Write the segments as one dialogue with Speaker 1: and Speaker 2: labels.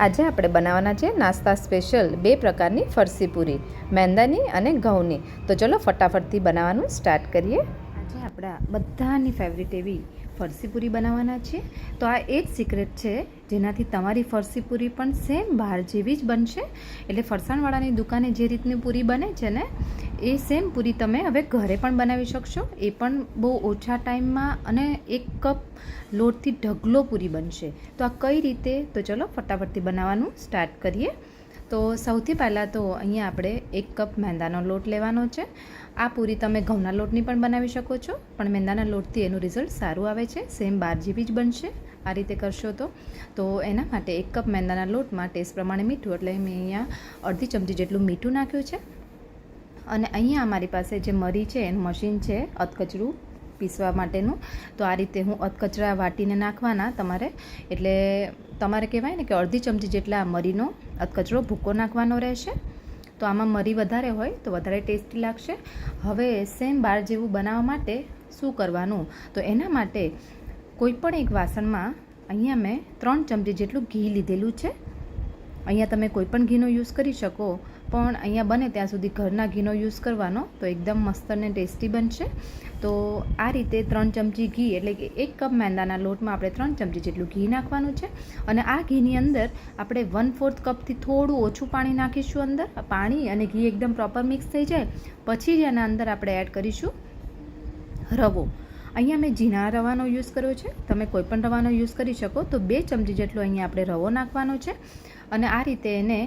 Speaker 1: આજે આપણે બનાવવાના છે નાસ્તા સ્પેશિયલ બે પ્રકારની ફરસી પૂરી, મેંદાની અને ઘઉંની. તો ચલો ફટાફટથી બનાવવાનું સ્ટાર્ટ કરીએ. આજે આપણા બધાની ફેવરિટ એવી ફરસી પૂરી બનાવવાના છે. તો આ એ જ સિક્રેટ છે, જેનાથી તમારી ફરસી પૂરી પણ સેમ બહાર જેવી જ બનશે. એટલે ફરસાણવાળાની દુકાને જે રીતની પૂરી બને છે ને, એ સેમ પૂરી તમે હવે ઘરે પણ બનાવી શકશો. એ પણ બહુ ઓછા ટાઈમમાં અને એક કપ લોટથી ઢગલો પૂરી બનશે. તો આ કઈ રીતે? તો ચલો ફટાફટથી બનાવવાનું સ્ટાર્ટ કરીએ. તો સૌથી પહેલાં તો અહીંયા આપણે એક કપ મેંદાનો લોટ લેવાનો છે. આ પૂરી તમે ઘઉંના લોટની પણ બનાવી શકો છો, પણ મેંદાના લોટથી એનું રિઝલ્ટ સારું આવે છે. સેમ બાર જીબી જ બનશે, આ રીતે કરશો તો. તો એના માટે એક કપ મેંદાના લોટમાં ટેસ્ટ પ્રમાણે મીઠું, એટલે મેં અહીંયા અડધી ચમચી જેટલું મીઠું નાખ્યું છે. અને અહીંયા અમારી પાસે જે મરી છે, એનું મશીન છે, અધકચરું પીસવા માટેનું. તો આ રીતે હું અધકચરા વાટીને નાખવાના તમારે. એટલે તમારે કહેવાય ને કે અડધી ચમચી જેટલા મરીનો અધકચરો ભૂકો નાખવાનો રહેશે. તો આમાં મરી વધારે હોય તો વધારે ટેસ્ટી લાગશે. હવે સેમ બાર જેવું બનાવવા માટે શું કરવાનું? તો એના માટે કોઈ પણ એક વાસણમાં અહીંયા મેં ત્રણ ચમચી જેટલું ઘી લીધેલું છે. અહીંયા તમે કોઈપણ ઘીનો યુઝ કરી શકો, પણ અહીંયા બને ત્યાં સુધી ઘરના ઘીનો યુઝ કરવાનો તો એકદમ મસ્ત અને ટેસ્ટી બનશે. તો આ રીતે ત્રણ ચમચી ઘી એટલે કે એક કપ મેંદાના લોટમાં આપણે ત્રણ ચમચી જેટલું ઘી નાખવાનું છે અને આ ઘીની અંદર આપણે વન ફોર્થ કપથી થોડું ઓછું પાણી નાખીશું અંદર. પાણી અને ઘી એકદમ પ્રોપર મિક્સ થઈ જાય. પછી જ એના અંદર આપણે એડ કરીશું રવો. અહીંયા મેં ઝીણા રવાનો યુઝ કર્યો છે. તમે કોઈપણ રવાનો યુઝ કરી શકો. તો બે ચમચી જેટલો અહીંયા આપણે રવો નાખવાનો છે. અને આ રીતે એને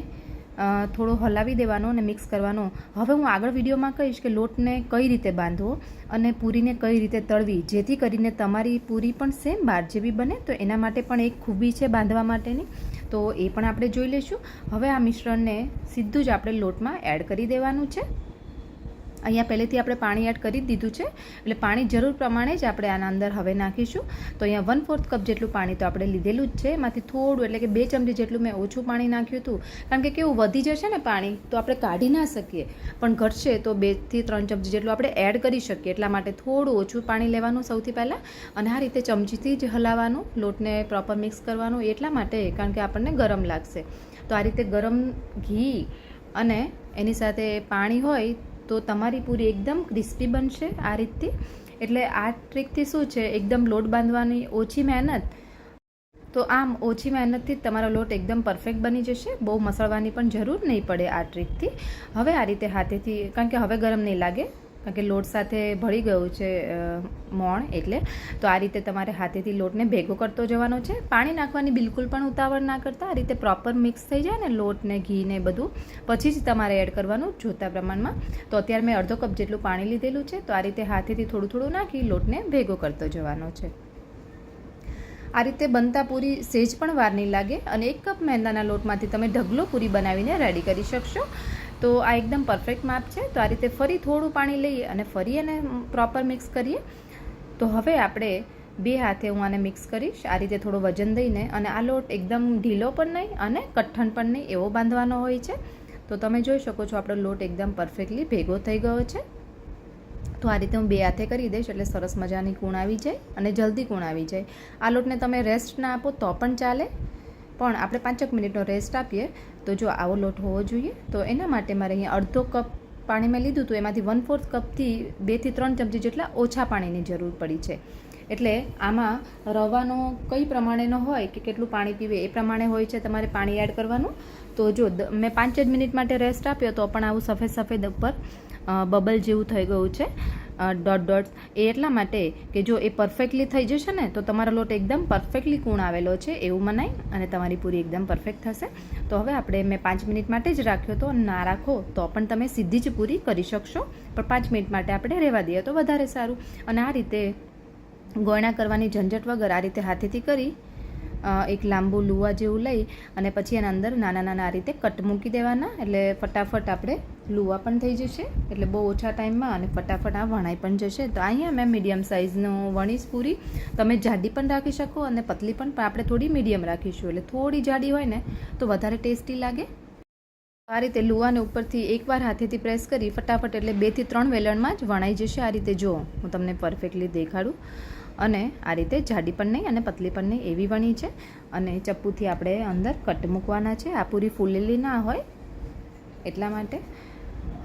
Speaker 1: થોડો હલાવી દેવાનો અને મિક્સ કરવાનો. હવે હું આગળ વિડીયોમાં કહીશ કે લોટને કઈ રીતે બાંધવો અને પૂરીને કઈ રીતે તળવી. જેથી કરીને તમારી પૂરી પણ સેમ બાર જેવી બને. તો એના માટે પણ એક ખૂબી છે બાંધવા માટેની. તો એ પણ આપણે જોઈ લઈશું. હવે આ મિશ્રણને સીધું જ આપણે લોટમાં એડ કરી દેવાનું છે. અહીંયા પહેલેથી આપણે પાણી એડ કરી દીધું છે. એટલે પાણી જરૂર પ્રમાણે જ આપણે આના અંદર હવે નાખીશું. તો અહીંયા વન ફોર્થ કપ જેટલું પાણી તો આપણે લીધેલું જ છે. એમાંથી થોડું, એટલે કે બે ચમચી જેટલું મેં ઓછું પાણી નાખ્યું હતું. કારણ કે કેવું વધી જશે ને પાણી, તો આપણે કાઢી ના શકીએ. પણ ઘટશે તો બેથી ત્રણ ચમચી જેટલું આપણે એડ કરી શકીએ. એટલા માટે થોડું ઓછું પાણી લેવાનું સૌથી પહેલાં અને આ રીતે ચમચીથી જ હલાવવાનું, લોટને પ્રોપર મિક્સ કરવાનું, એટલા માટે, કારણ કે આપણને ગરમ લાગશે. તો આ રીતે ગરમ ઘી અને એની સાથે પાણી હોય તો તમારી પૂરી એકદમ ક્રિસ્પી બનશે આ રીતથી. એટલે આ ટ્રીકથી શું છે? એકદમ લોટ બાંધવાની ઓછી મહેનત. તો આમ ઓછી મહેનતથી તમારો લોટ એકદમ પરફેક્ટ બની જશે. બહુ મસળવાની પણ જરૂર નહીં પડે આ ટ્રીકથી હવે આ રીતે હાથેથી, કારણ કે હવે ગરમ નહીં લાગે. કારણ કે લોટ સાથે ભળી ગયું છે મોણ એટલે, તો આ રીતે તમારે હાથેથી લોટને ભેગો કરતો જવાનો છે. પાણી નાખવાની બિલકુલ પણ ઉતાવળ ના કરતા, આ રીતે પ્રોપર મિક્સ થઈ જાય ને લોટ ને ઘી ને બધું, પછી જ તમારે એડ કરવાનું જોતા પ્રમાણમાં. તો અત્યારે મેં અડધો કપ જેટલું પાણી લીધેલું છે, તો આ રીતે હાથેથી થોડું થોડું નાખી લોટને ભેગો કરતો જવાનો છે. આ રીતે બનતા પૂરી સેજ પણ વાર નહીં લાગે અને એક કપ મેંદાના લોટમાંથી તમે ઢગલો પૂરી બનાવીને રેડી કરી શકશો. તો આ એકદમ પરફેક્ટ માપ છે. તો આ રીતે ફરી થોડું પાણી લઈએ અને ફરી એને પ્રોપર મિક્સ કરીએ. તો હવે આપણે બે હાથે હું આને મિક્સ કરીશ. આ રીતે થોડો વજન દઈને અને આ લોટ એકદમ ઢીલો પણ નહીં અને કઠણ પણ નહીં એવો બાંધવાનો હોય છે. તો તમે જોઈ શકો છો આપણો લોટ એકદમ પરફેક્ટલી ભેગો થઈ ગયો છે. તો આ રીતે હું બે હાથે કરી દઈશ એટલે સરસ મજાની કૂણ આવી જાય અને જલ્દી કૂણ આવી જાય. આ લોટને તમે રેસ્ટ ના આપો તો પણ ચાલે. પણ આપણે પાંચેક મિનિટનો રેસ્ટ આપીએ. તો જો આવો લોટ હોવો જોઈએ, તો એના માટે મારે અહીંયા અડધો કપ પાણી મેં લીધું હતું, એમાંથી વન ફોર્થ કપથી બેથી ત્રણ ચમચી જેટલા ઓછા પાણીની જરૂર પડી છે. એટલે આમાં રવાનો કઈ પ્રમાણેનો હોય કે કેટલું પાણી પીવે એ પ્રમાણે હોય છે તમારે પાણી એડ કરવાનું. તો જો મેં પાંચ જ મિનિટ માટે રેસ્ટ આપ્યો તો પણ આવું સફેદ સફેદ ઉપર બબલ જેવું થઈ ગયું છે. ડોટ ડોટ એ એટલા માટે કે જો એ પરફેક્ટલી થઈ જશે ને, તો તમારો લોટ એકદમ પરફેક્ટલી કૂણ આવેલો છે એવું મનાય અને તમારી પૂરી એકદમ પરફેક્ટ થશે. તો હવે આપણે મેં પાંચ મિનિટ માટે જ રાખ્યો તો ના રાખો તો પણ તમે સીધી જ પૂરી કરી શકશો. પણ પાંચ મિનિટ માટે આપણે રહેવા દઈએ તો વધારે સારું. અને આ રીતે ગોયણા કરવાની ઝંઝટ વગર આ રીતે હાથેથી કરી એક લાંબુ લુવા જેવું લઈ અને પછી એના અંદર નાના નાના આ રીતે કટ મૂકી દેવાના. એટલે ફટાફટ આપણે લુવા પણ થઈ જશે. એટલે બહુ ઓછા ટાઈમમાં અને ફટાફટ આ વણાઈ પણ જશે. તો અહીંયા મેં મીડિયમ સાઇઝનું વણીશ પૂરી. તમે જાડી પણ રાખી શકો અને પતલી પણ આપણે થોડી મીડિયમ રાખીશું. એટલે થોડી જાડી હોય ને તો વધારે ટેસ્ટી લાગે. આ રીતે લુવાને ઉપરથી એકવાર હાથેથી પ્રેસ કરી ફટાફટ એટલે બેથી ત્રણ વેલણમાં જ વણાઈ જશે આ રીતે. જો હું તમને પરફેક્ટલી દેખાડું. અને આ રીતે જાડી પણ નહીં અને પતલી પણ નહીં એવી વણી છે. અને ચપ્પુથી આપણે અંદર કટ મૂકવાના છે. આ પૂરી ફૂલેલી ના હોય એટલા માટે.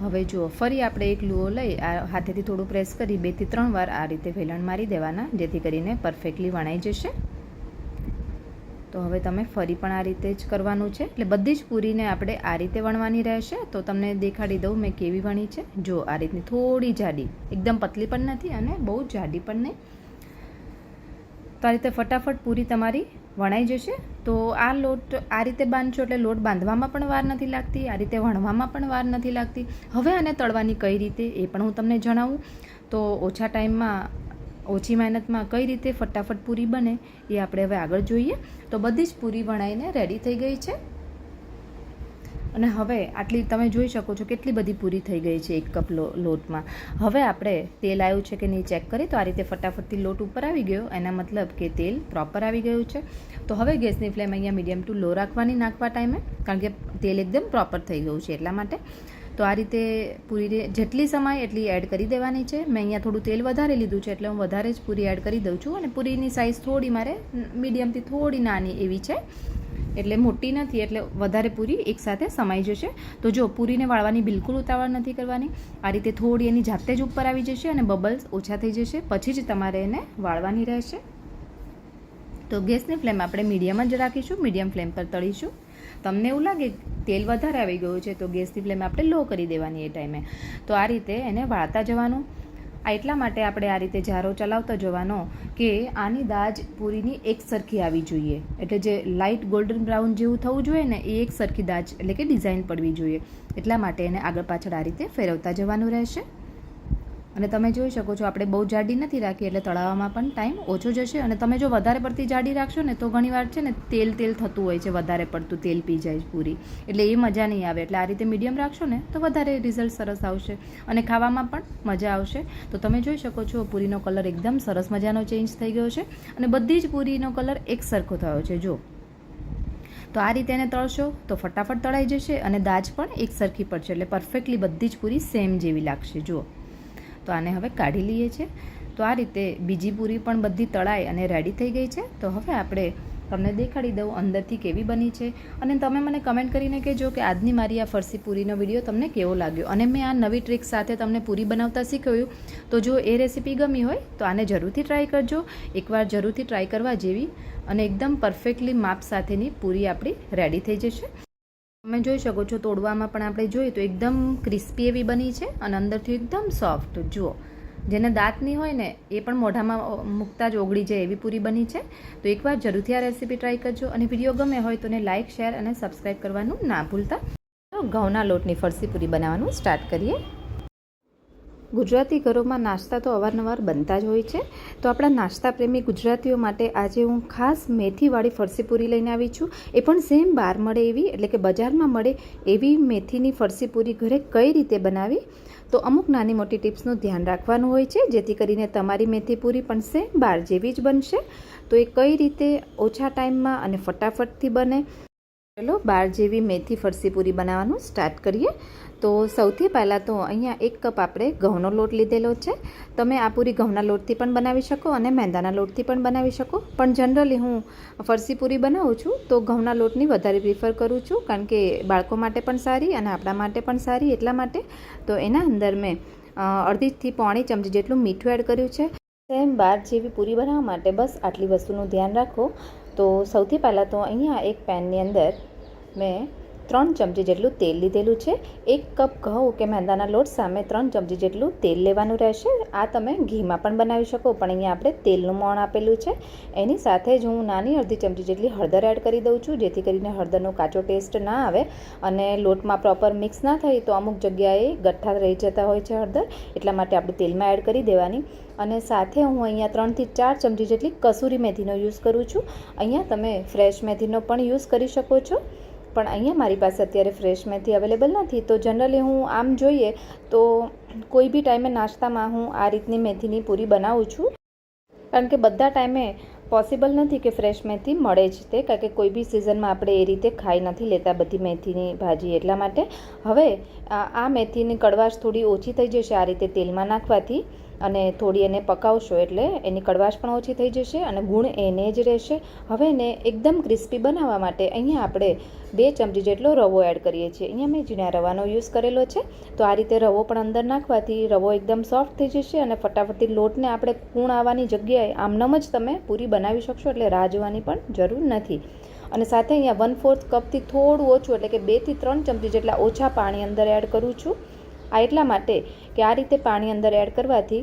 Speaker 1: હવે જુઓ, ફરી આપણે એક લુઓ લઈ આ હાથેથી થોડું પ્રેસ કરી બેથી ત્રણ વાર આ રીતે વેલણ મારી દેવાના, જેથી કરીને પરફેક્ટલી વણાઈ જશે. તો હવે તમે ફરી પણ આ રીતે જ કરવાનું છે. એટલે બધી જ પૂરીને આપણે આ રીતે વણવાની રહેશે. તો તમને દેખાડી દઉં મેં કેવી વણી છે. જો આ રીતની થોડી જાડી, એકદમ પતલી પણ નથી અને બહુ જાડી પણ નહીં. તો આ રીતે ફટાફટ પૂરી તમારી વણાઈ જશે. તો આ લોટ આ રીતે બાંધશો એટલે લોટ બાંધવામાં પણ વાર નથી લાગતી, આ રીતે વણવામાં પણ વાર નથી લાગતી. હવે આને તળવાની કઈ રીતે એ પણ હું તમને જણાવું. તો ઓછા ટાઈમમાં, ઓછી મહેનતમાં કઈ રીતે ફટાફટ પૂરી બને એ આપણે હવે આગળ જોઈએ. તો બધી જ પૂરી વણાઈને રેડી થઈ ગઈ છે. અને હવે આટલી તમે જોઈ શકો છો કેટલી બધી પૂરી થઈ ગઈ છે એક કપ લો લોટમાં. હવે આપણે તેલ આવ્યું છે કે નહીં ચેક કરીએ તો આ રીતે ફટાફટથી લોટ ઉપર આવી ગયો. એના મતલબ કે તેલ પ્રોપર આવી ગયું છે. તો હવે ગેસની ફ્લેમ અહીંયા મીડિયમ ટુ લો રાખવાની નાખવા ટાઈમે કારણ કે તેલ એકદમ પ્રોપર થઈ ગયું છે એટલા માટે. તો આ રીતે પૂરી જેટલી સમાય એટલી એડ કરી દેવાની છે. મેં અહીંયા થોડું તેલ વધારે લીધું છે એટલે હું વધારે જ પૂરી એડ કરી દઉં છું. અને પૂરીની સાઇઝ થોડી મારે મીડિયમથી થોડી નાની એવી છે. એટલે મોટી નથી, એટલે વધારે પૂરી એકસાથે સમાઈ જશે. તો જો પૂરીને વાળવાની બિલકુલ ઉતાવળ નથી કરવાની, આ રીતે થોડી એની જાતે જ ઉપર આવી જશે અને બબલ્સ ઓછા થઈ જશે, પછી જ તમારે એને વાળવાની રહેશે. તો ગેસની ફ્લેમ આપણે મીડિયમ જ રાખીશું, મીડિયમ ફ્લેમ પર તળીશું. તમને એવું લાગે તેલ વધારે આવી ગયું છે, તો ગેસની ફ્લેમ આપણે લો કરી દેવાની એ ટાઈમે. તો આ રીતે એને વાળતા જવાનું. એટલા માટે આપણે આ રીતે જારો ચલાવતા જવાનો કે આની દાજ પૂરીની એક સરખી આવી જોઈએ. એટલે જે લાઇટ ગોલ્ડન બ્રાઉન જેવું થવું જોઈએ ને, એ એક સરખી દાજ, એટલે કે ડિઝાઇન પડવી જોઈએ. એટલા માટે એને આગળ પાછળ આ રીતે ફેરવતા જવાનું રહેશે. અને તમે જોઈ શકો છો, આપણે બહુ જાડી નથી રાખી, એટલે તળાવવામાં પણ ટાઈમ ઓછો જશે. અને તમે જો વધારે પડતી જાડી રાખશો ને, તો ઘણીવાર છે ને, તેલ તેલ થતું હોય છે, વધારે પડતું તેલ પી જાય પૂરી. એટલે એ મજા નહીં આવે. એટલે આ રીતે મીડિયમ રાખશો ને, તો વધારે રિઝલ્ટ સરસ આવશે. અને ખાવામાં પણ મજા આવશે. તો તમે જોઈ શકો છો, પૂરીનો કલર એકદમ સરસ મજાનો ચેન્જ થઈ ગયો છે. અને બધી જ પૂરીનો કલર એક સરખો થયો છે. જો તો આ રીતે એને તળશો, તો ફટાફટ તળાઈ જશે અને દાજ પણ એક સરખી પડશે. એટલે પરફેક્ટલી બધી જ પૂરી સેમ જેવી લાગશે. જુઓ. તો આને હવે કાઢી લઈએ છીએ તો આ રીતે બીજી પૂરી પણ બધી તળાઈ અને રેડી થઈ ગઈ છે. તો હવે આપણે તમને દેખાડી દઉં અંદરથી કેવી બની છે. અને તમે મને કમેન્ટ કરીને કહેજો કે આજની મારી આ ફરસી પૂરીનો વીડિયો તમને કેવો લાગ્યો? અને મેં આ નવી ટ્રીક સાથે તમને પૂરી બનાવતા શીખવ્યું. તો જો એ રેસીપી ગમી હોય, તો આને જરૂરથી ટ્રાય કરજો. એકવાર જરૂરથી ટ્રાય કરવા જેવી અને એકદમ પરફેક્ટલી માપ સાથેની પૂરી આપણી રેડી થઈ જશે. તમે જોઈ શકો છો, તોડવામાં પણ આપણે જોઈએ તો એકદમ ક્રિસ્પી એવી બની છે અને અંદરથી એકદમ સોફ્ટ જુઓ, જેને દાંતની હોય ને, એ પણ મોઢામાં મૂકતા જ ઓગળી જાય એવી પૂરી બની છે. તો એકવાર જરૂરથી આ રેસીપી ટ્રાય કરજો અને વીડિયો ગમે હોય તો એને લાઇક શેર અને સબસ્ક્રાઈબ કરવાનું ના ભૂલતા. તો ઘઉંના લોટની ફરસી પૂરી બનાવવાનું સ્ટાર્ટ કરીએ. ગુજરાતી ઘરોમાં નાસ્તા તો અવારનવાર બનતા જ હોય છે. તો આપણા નાસ્તા પ્રેમી ગુજરાતીઓ માટે આજે હું ખાસ મેથીવાળી ફરસી પૂરી લઈને આવી છું. એ પણ સેમ બહાર મળે એવી, એટલે કે બજારમાં મળે એવી મેથીની ફરસી પૂરી ઘરે કઈ રીતે બનાવી? તો અમુક નાની મોટી ટિપ્સનું ધ્યાન રાખવાનું હોય છે, જેથી કરીને તમારી મેથી પૂરી પણ સેમ બહાર જેવી જ બનશે. તો એ કઈ રીતે ઓછા ટાઈમમાં અને ફટાફટથી બને? ચલો, બાર જેવી મેથી ફરસી પૂરી બનાવવાનું સ્ટાર્ટ કરીએ. તો સૌથી પહેલાં તો અહીંયા એક કપ આપણે ઘઉંનો લોટ લીધેલો છે. તમે આ પૂરી ઘઉંના લોટથી પણ બનાવી શકો અને મેંદાના લોટથી પણ બનાવી શકો. પણ જનરલી હું ફરસી પૂરી બનાવું છું તો ઘઉંના લોટની વધારે પ્રિફર કરું છું કારણ કે બાળકો માટે પણ સારી અને આપણા માટે પણ સારી એટલા માટે. તો એના અંદર મેં અડધીથી પોણી ચમચી જેટલું મીઠું એડ કર્યું છે. સેમ બાર જેવી પૂરી બનાવવા માટે બસ આટલી વસ્તુનું ધ્યાન રાખો. તો સૌથી પહેલાં તો અહીંયા એક પેનની અંદર મેં ત્રણ ચમચી જેટલું તેલ લીધેલું છે. એક કપ ઘઉં કે મેંદાના લોટ સામે ત્રણ ચમચી જેટલું તેલ લેવાનું રહેશે. આ તમે ઘીમાં પણ બનાવી શકો, પણ અહીંયા આપણે તેલનું મોણ આપેલું છે. એની સાથે જ હું નાની અડધી ચમચી જેટલી હળદર એડ કરી દઉં છું, જેથી કરીને હળદરનો કાચો ટેસ્ટ ના આવે અને લોટમાં પ્રોપર મિક્સ ના થાય તો અમુક જગ્યાએ ગઠ્ઠા રહી જતા હોય છે હળદર, એટલા માટે આપણે તેલમાં એડ કરી દેવાની. અને સાથે હું અહીંયા ત્રણથી ચાર ચમચી જેટલી કસૂરી મેથીનો યુઝ કરું છું. અહીંયા તમે ફ્રેશ મેથીનો પણ યુઝ કરી શકો છો. પણ અહીંયા મારી પાસે અત્યારે ફ્રેશ મેથી અવેલેબલ નથી. તો જનરલી હું આમ જોઈએ તો કોઈ બી ટાઈમે નાસ્તામાં હું આ રીતની મેથીની પૂરી બનાવું છું. કારણ કે બધા ટાઈમે પોસિબલ નથી કે ફ્રેશ મેથી મળે જ તે, કારણ કે કોઈ બી સિઝનમાં આપણે એ રીતે ખાઈ નથી લેતા બધી મેથીની ભાજી એટલા માટે. હવે આ મેથીની કડવાશ થોડી ઓછી થઈ જશે આ રીતે તેલમાં નાખવાથી. અને થોડી એને પકાવશો એટલે એની કડવાશ પણ ઓછી થઈ જશે અને ગુણ એને જ રહેશે. હવે એને એકદમ ક્રિસ્પી બનાવવા માટે અહીંયા આપણે બે ચમચી જેટલો રવો એડ કરીએ છીએ. અહીંયા મેં ઝીણા રવાનો યુઝ કરેલો છે. તો આ રીતે રવો પણ અંદર નાખવાથી રવો એકદમ સોફ્ટ થઈ જશે અને ફટાફટથી લોટને આપણે કૂણ આવવાની જગ્યાએ આમનામ જ તમે પૂરી બનાવી શકશો એટલે રાહ જોવાની પણ જરૂર નથી. અને સાથે અહીંયા વન ફોર્થ કપથી થોડું ઓછું એટલે કે બેથી ત્રણ ચમચી જેટલા ઓછા પાણી અંદર એડ કરું છું. આ એટલા માટે કે આ રીતે પાણી અંદર એડ કરવાથી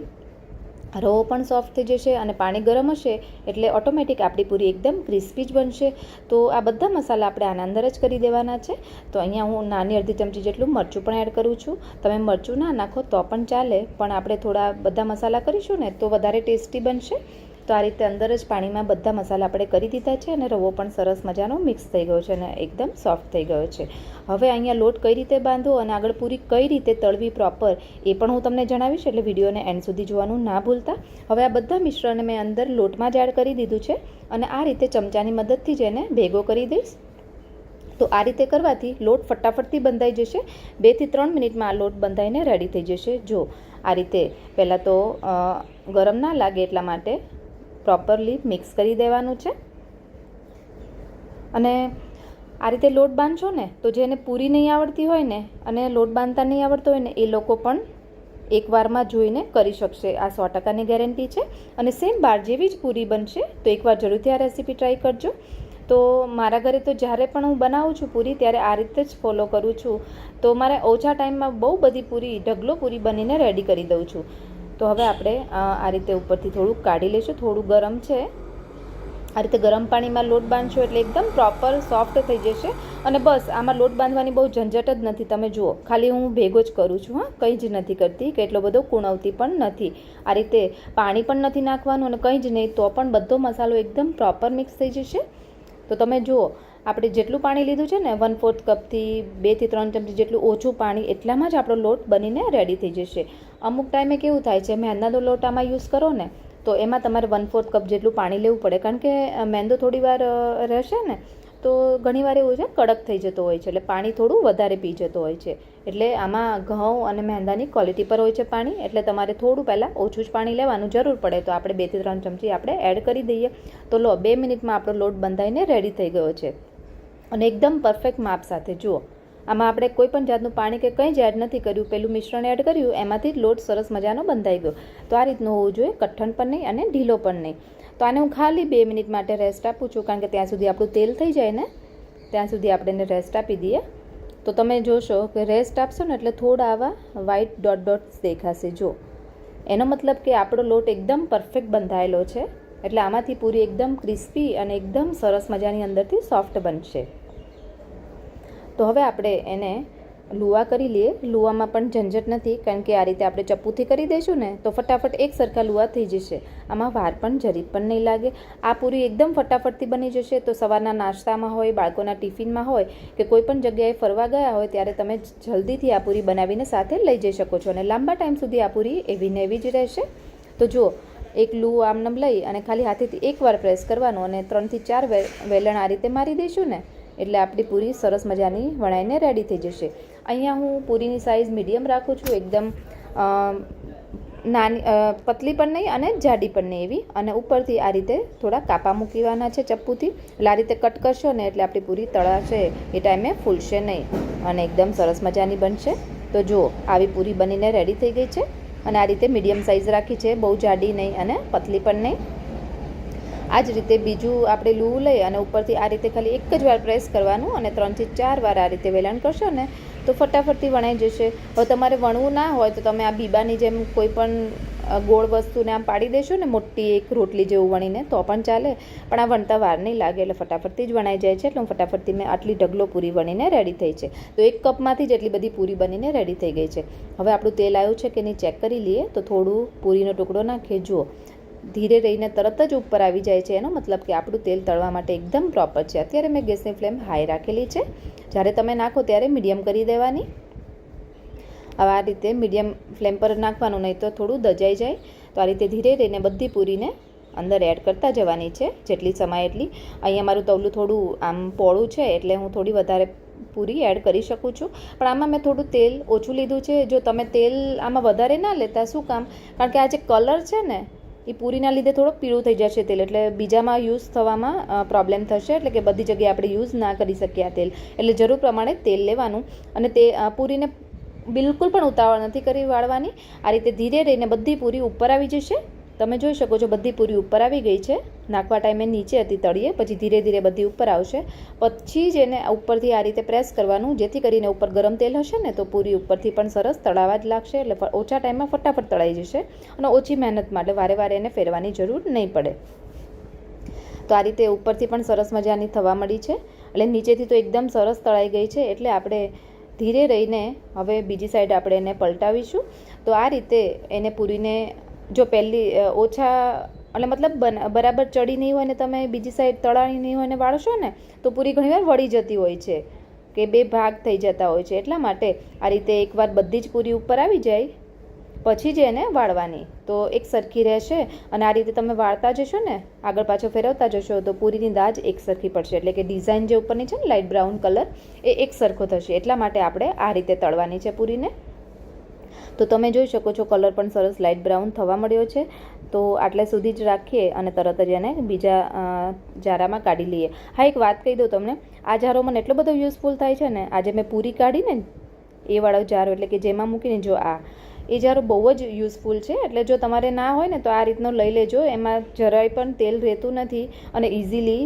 Speaker 1: રવો પણ સોફ્ટ થઈ જશે અને પાણી ગરમ હશે એટલે ઓટોમેટિક આપણી પૂરી એકદમ ક્રિસ્પી જ બનશે. તો આ બધા મસાલા આપણે આના અંદર જ કરી દેવાના છે. તો અહીંયા હું નાની અડધી ચમચી જેટલું મરચું પણ એડ કરું છું. તમે મરચું ના નાખો તો પણ ચાલે. પણ આપણે થોડા બધા મસાલા કરીશું ને તો વધારે ટેસ્ટી બનશે. તો આ રીતે અંદર જ પાણીમાં બધા મસાલા આપણે કરી દીધા છે અને રવો પણ સરસ મજાનો મિક્સ થઈ ગયો છે અને એકદમ સોફ્ટ થઈ ગયો છે. હવે અહીંયા લોટ કઈ રીતે બાંધવો અને આગળ પૂરી કઈ રીતે તળવી પ્રોપર એ પણ હું તમને જણાવીશ એટલે વિડીયોને એન્ડ સુધી જોવાનું ના ભૂલતા. હવે આ બધા મિશ્રણને મેં અંદર લોટમાં જ કરી દીધું છે અને આ રીતે ચમચાની મદદથી જ એને ભેગો કરી દઈશ. તો આ રીતે કરવાથી લોટ ફટાફટથી બંધાઈ જશે. બેથી ત્રણ મિનિટમાં આ લોટ બંધાઈને રેડી થઈ જશે. જો આ રીતે પહેલાં તો ગરમ ના લાગે એટલા માટે પ્રોપરલી મિક્સ કરી દેવાનું છે. અને આ રીતે લોટ બાંધશો ને, તો જેને પૂરી નહીં આવડતી હોય ને, અને લોટ બાંધતા નહીં આવડતો હોય ને, એ લોકો પણ એકવારમાં જોઈને કરી શકશે. આ સો ટકાની ગેરંટી છે. અને સેમ બાર જેવી જ પૂરી બનશે, તો એકવાર જરૂરથી આ રેસીપી ટ્રાય કરજો. તો મારા ઘરે તો જ્યારે પણ હું બનાવું છું પૂરી, ત્યારે આ રીતે જ ફોલો કરું છું. તો મારે ઓછા ટાઈમમાં બહુ બધી પૂરી, ઢગલો પૂરી બનીને રેડી કરી દઉં છું. તો હવે આપણે આ રીતે ઉપરથી થોડુંક કાઢી લઈશું. થોડું ગરમ છે. આ રીતે ગરમ પાણીમાં લોટ બાંધશો એટલે એકદમ પ્રોપર સોફ્ટ થઈ જશે. અને બસ, આમાં લોટ બાંધવાની બહુ ઝંઝટ જ નથી. તમે જુઓ, ખાલી હું ભેગો જ કરું છું, હા. કંઈ જ નથી કરતી, કે એટલો બધો કુણવતી પણ નથી. આ રીતે પાણી પણ નથી નાખવાનું અને કંઈ જ નહીં, તો પણ બધો મસાલો એકદમ પ્રોપર મિક્સ થઈ જશે. તો તમે જુઓ આપણે જેટલું પાણી લીધું છે ને વન ફોર્થ કપથી બેથી ત્રણ ચમચી જેટલું ઓછું પાણી એટલામાં જ આપણો લોટ બનીને રેડી થઈ જશે. અમુક ટાઈમે કેવું થાય છે મેંદાનો લોટ આમાં યુઝ કરો ને, તો એમાં તમારે વન ફોર્થ કપ જેટલું પાણી લેવું પડે. કારણ કે મેંદો થોડી વાર રહેશે ને, તો ઘણીવાર એવું છે, કડક થઈ જતો હોય છે, એટલે પાણી થોડું વધારે પી જતો હોય છે. એટલે આમાં ઘઉં અને મેંદાની ક્વોલિટી પર હોય છે પાણી, એટલે તમારે થોડું પહેલાં ઓછું જ પાણી લેવાનું જરૂર પડે. તો આપણે બેથી ત્રણ ચમચી આપણે એડ કરી દઈએ. તો લો, બે મિનિટમાં આપણો લોટ બંધાઈને રેડી થઈ ગયો છે. અને એકદમ પરફેક્ટ માપ સાથે. જુઓ, આમાં આપણે કોઈ પણ જાતનું પાણી કે કંઈ જ એડ નથી કર્યું. પેલું મિશ્રણ એડ કર્યું, એમાંથી લોટ સરસ મજાનો બંધાઈ ગયો. તો આ રીતનું હોવું જોઈએ, કઠણ પણ નહીં અને ઢીલો પણ નહીં. તો આને હું ખાલી બે મિનિટ માટે રેસ્ટ આપું છું, કારણ કે ત્યાં સુધી આપણું તેલ થઈ જાય ને, ત્યાં સુધી આપણે એને રેસ્ટ આપી દઈએ. તો તમે જોશો કે રેસ્ટ આપશો ને એટલે થોડા આવા વ્હાઇટ ડોટ ડોટ્સ દેખાશે. જો એનો મતલબ કે આપણો લોટ એકદમ પરફેક્ટ બંધાયેલો છે. એટલે આમાંથી પૂરી એકદમ ક્રિસ્પી અને એકદમ સરસ મજાની અંદરથી સોફ્ટ બનશે. તો હવે આપણે એને લુવા કરી લઈએ. લુવામાં પણ ઝંઝટ નથી, કારણ કે આ રીતે આપણે ચપ્પુથી કરી દઈશું ને, તો ફટાફટ એક સરખા લુવા થઈ જશે. આમાં વાર પણ જરી પણ નહીં લાગે. આ પૂરી એકદમ ફટાફટથી બની જશે. તો સવારના નાસ્તામાં હોય, બાળકોના ટિફિનમાં હોય, કે કોઈ પણ જગ્યાએ ફરવા ગયા હોય, ત્યારે તમે જલ્દીથી આ પૂરી બનાવીને સાથે લઈ જઈ શકો છો. અને લાંબા ટાઈમ સુધી આ પૂરી એવી ને એવી જ રહેશે. તો જુઓ, એક લૂ આમનામ લઈ અને ખાલી હાથેથી એકવાર પ્રેસ કરવાનું અને ત્રણથી ચાર વેલણ આ રીતે મારી દઈશું ને. એટલે આપણી પૂરી સરસ મજાની વણાઈને રેડી થઈ જશે. અહીંયા હું પૂરીની સાઇઝ મીડિયમ રાખું છું, એકદમ નાની પતલી પણ નહીં અને જાડી પણ નહીં એવી. અને ઉપરથી આ રીતે થોડા કાપા મૂકવાના છે ચપ્પુથી. એટલે આ રીતે કટ કરશો ને એટલે આપણી પૂરી તળાશે, એ ટાઈમે ફૂલશે નહીં. અને એકદમ સરસ મજાની બનશે. તો જુઓ, આવી પૂરી બનીને રેડી થઈ ગઈ છે. અને આ રીતે મીડિયમ સાઇઝ રાખી છે, બહુ જાડી નહીં અને પતલી પણ નહીં. આ જ રીતે બીજું આપણે લૂ લઈ અને ઉપરથી આ રીતે ખાલી એક જ વાર પ્રેસ કરવાનું અને ત્રણથી ચાર વાર આ રીતે વેલણ કરશો ને તો ફટાફટથી વણાઈ જશે. હવે તમારે વણવું ના હોય તો તમે આ બીબાની જેમ કોઈ પણ ગોળ વસ્તુને આમ પાડી દેશો ને મોટી એક રોટલી જેવું વણીને તો પણ ચાલે. પણ આ વણતા વાર નહીં લાગે એટલે ફટાફટથી જ વણાઈ જાય છે. એટલે હું ફટાફટથી મેં આટલી ઢગલો પૂરી વણીને રેડી થઈ છે. તો એક કપમાંથી જ એટલી બધી પૂરી બનીને રેડી થઈ ગઈ છે. હવે આપણું તેલ આવ્યું છે કે નહીં ચેક કરી લઈએ. તો થોડું પૂરીનો ટુકડો નાખીએ. જુઓ. ધીરે રહીને તરત જ ઉપર આવી જાય છે. એનો મતલબ કે આપણું તેલ તળવા માટે એકદમ પ્રોપર છે. અત્યારે મેં ગેસની ફ્લેમ હાઈ રાખેલી છે. જ્યારે તમે નાખો ત્યારે મીડિયમ કરી દેવાની. હવે આ રીતે મીડિયમ ફ્લેમ પર નાખવાનું, નહીં તો થોડું દજાઈ જાય. તો આ રીતે ધીરે રહીને બધી પૂરીને અંદર એડ કરતા જવાની છે. જેટલી સમાય એટલી. અહીંયા મારું તવલું થોડું આમ પોળું છે, એટલે હું થોડી વધારે પૂરી એડ કરી શકું છું. પણ આમાં મેં થોડું તેલ ઓછું લીધું છે. જો તમે તેલ આમાં વધારે ના લેતા, શું કામ? કારણ કે આ જે કલર છે ને એ પૂરીના લીધે થોડોક પીળું થઈ જશે તેલ, એટલે બીજામાં યુઝ થવામાં પ્રોબ્લેમ થશે, એટલે કે બધી જગ્યાએ આપણે યુઝ ના કરી શકીએ તેલ. એટલે જરૂર પ્રમાણે તેલ લેવાનું અને તે પૂરીને બિલકુલ પણ ઉતાવળ નથી કરી વાળવાની. આ રીતે ધીરે રહીને બધી પૂરી ઉપર આવી જશે. તમે જોઈ શકો છો બધી પૂરી ઉપર આવી ગઈ છે. નાખવા ટાઈમે નીચે હતી તળીએ, પછી ધીરે ધીરે બધી ઉપર આવશે. પછી જ એને ઉપરથી આ રીતે પ્રેસ કરવાનું, જેથી કરીને ઉપર ગરમ તેલ હશે ને, તો પૂરી ઉપરથી પણ સરસ તળાવા જ લાગશે. એટલે ઓછા ટાઈમમાં ફટાફટ તળાઈ જશે અને ઓછી મહેનત માટે વારે વારે એને ફેરવાની જરૂર નહીં પડે. તો આ રીતે ઉપરથી પણ સરસ મજાની થવા મળી છે. એટલે નીચેથી તો એકદમ સરસ તળાઈ ગઈ છે. એટલે આપણે ધીરે રહીને હવે બીજી સાઈડ આપણે એને પલટાવીશું. તો આ રીતે એને પૂરીને જો પહેલી ઓછા, એટલે મતલબ બરાબર ચડી નહીં હોય ને તમે બીજી સાઈડ તળાવી નહીં હોય ને વાળશો ને, તો પૂરી ઘણીવાર વળી જતી હોય છે. કે બે ભાગ થઈ જતા હોય છે. એટલા માટે આ રીતે એકવાર બધી જ પૂરી ઉપર આવી જાય, પછી જ એને વાળવાની. તો એક સરખી રહેશે અને આ રીતે તમે વાળતા જશો ને, આગળ પાછો ફેરવતા જશો, તો પૂરીની દાજ એક સરખી પડશે. એટલે કે ડિઝાઇન જે ઉપરની છે ને લાઇટ બ્રાઉન કલર, એ એક સરખો થશે. એટલા માટે આપણે આ રીતે તળવાની છે પૂરીને. તો તમે જોઈ શકો છો કલર પણ સરસ લાઇટ બ્રાઉન થવા મળ્યો છે. તો આટલે સુધી જ રાખીએ અને તરત જ એને બીજા જારામાં કાઢી લઈએ. હા, એક વાત કહી દઉં તમને. આ જારો મને એટલો બધો યુઝફુલ થાય છે ને, આજે મેં પૂરી કાઢીને એ વાળો જારો, એટલે કે જેમાં મૂકીને જો આ, એ જારો બહુ જ યુઝફુલ છે. એટલે જો તમારે ના હોય ને તો આ રીતનો લઈ લેજો. એમાં જરાય પણ તેલ રહેતું નથી અને ઇઝીલી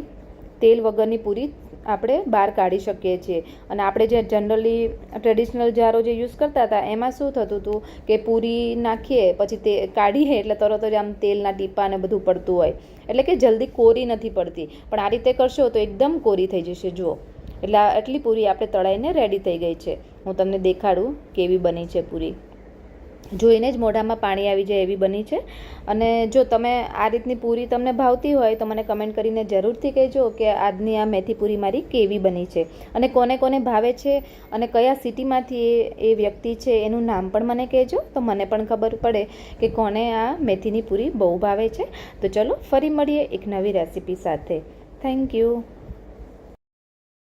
Speaker 1: તેલ વગરની પૂરી આપણે બહાર કાઢી શકીએ છીએ. અને આપણે જે જનરલી ટ્રેડિશનલ જારો જે યુઝ કરતા હતા, એમાં શું થતું હતું કે પૂરી નાખીએ, પછી તે કાઢીએ એટલે તરત જ આમ તેલના ટીપા ને બધું પડતું હોય. એટલે કે જલ્દી કોરી નથી પડતી. પણ આ રીતે કરશો તો એકદમ કોરી થઈ જશે, જુઓ. એટલે આટલી પૂરી આપણે તળાઈને રેડી થઈ ગઈ છે. હું તમને દેખાડું કેવી બની છે પૂરી. જોઈને જ મોઢામાં પાણી આવી જાય એવી બની છે. અને જો તમે આ રીતની પૂરી તમને ભાવતી હોય તો મને કમેન્ટ કરીને જરૂરથી કહેજો કે આજની આ મેથી પૂરી મારી કેવી બની છે. અને કોને કોને ભાવે છે અને કયા સિટીમાંથી એ એ વ્યક્તિ છે એનું નામ પણ મને કહેજો. તો મને પણ ખબર પડે કે કોને આ મેથીની પૂરી બહુ ભાવે છે. તો ચલો ફરી મળીએ એક નવી રેસીપી સાથે. Thank you